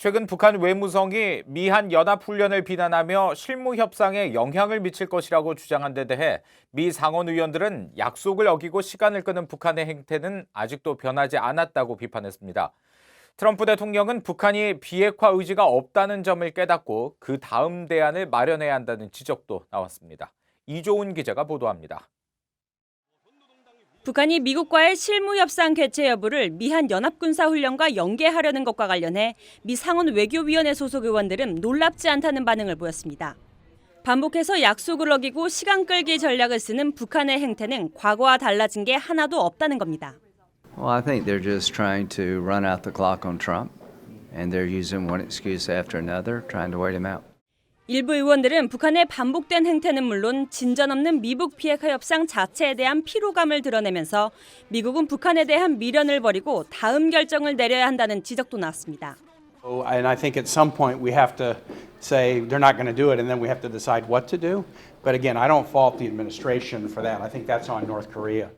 최근 북한 외무성이 미한 연합훈련을 비난하며 실무 협상에 영향을 미칠 것이라고 주장한 데 대해 미 상원 의원들은 약속을 어기고 시간을 끄는 북한의 행태는 아직도 변하지 않았다고 비판했습니다. 트럼프 대통령은 북한이 비핵화 의지가 없다는 점을 깨닫고 그 다음 대안을 마련해야 한다는 지적도 나왔습니다. 이조은 기자가 보도합니다. 북한이 미국과의 실무 협상 개최 여부를 미한 연합군사 훈련과 연계하려는 것과 관련해 미 상원 외교위원회 소속 의원들은 놀랍지 않다는 반응을 보였습니다. 반복해서 약속을 어기고 시간 끌기 전략을 쓰는 북한의 행태는 과거와 달라진 게 하나도 없다는 겁니다. Well, I think they're just trying to run out the clock on Trump, and they're using one excuse after another, trying to wait him out. 일부 의원들은 북한의 반복된 행태는 물론 진전 없는 미북 비핵화 협상 자체에 대한 피로감을 드러내면서 미국은 북한에 대한 미련을 버리고 다음 결정을 내려야 한다는 지적도 나왔습니다. Oh, And I think at some point we have to say they're not going to do it, and then we have to decide what to do. But again, I don't fault the administration for that. I think that's on North Korea.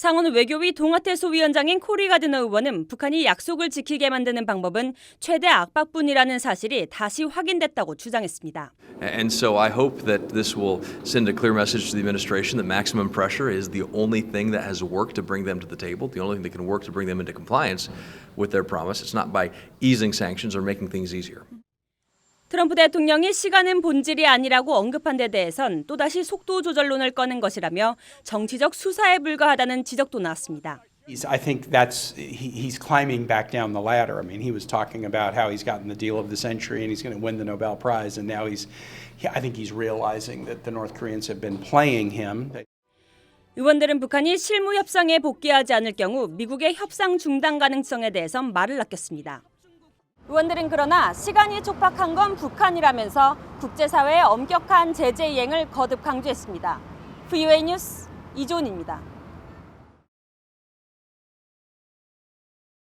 상원 외교위 동아태 소위원장인 코리 가드너 의원은 북한이 약속을 지키게 만드는 방법은 최대 압박뿐이라는 사실이 다시 확인됐다고 주장했습니다. And so I hope that this will send a clear message to the administration that maximum pressure is the only thing that has worked to bring them to the table, the only thing that can work to bring them into compliance with their promise. It's not by easing sanctions or making things easier. 트럼프 대통령이 시간은 본질이 아니라고 언급한 데 대해선 또다시 속도 조절론을 꺼낸 것이라며 정치적 수사에 불과하다는 지적도 나왔습니다. I think that's he, he's climbing back down the ladder. I mean, he was talking about how he's gotten the deal of the century and he's going to win the Nobel Prize, and now he's, he, I think he's realizing that the North Koreans have been playing him. 의원들은 북한이 실무 협상에 복귀하지 않을 경우 미국의 협상 중단 가능성에 대해선 말을 아꼈습니다. 의원들은 그러나 시간이 촉박한 건 북한이라면서 국제사회의 엄격한 제재 이행을 거듭 강조했습니다. VOA 뉴스 이조은입니다.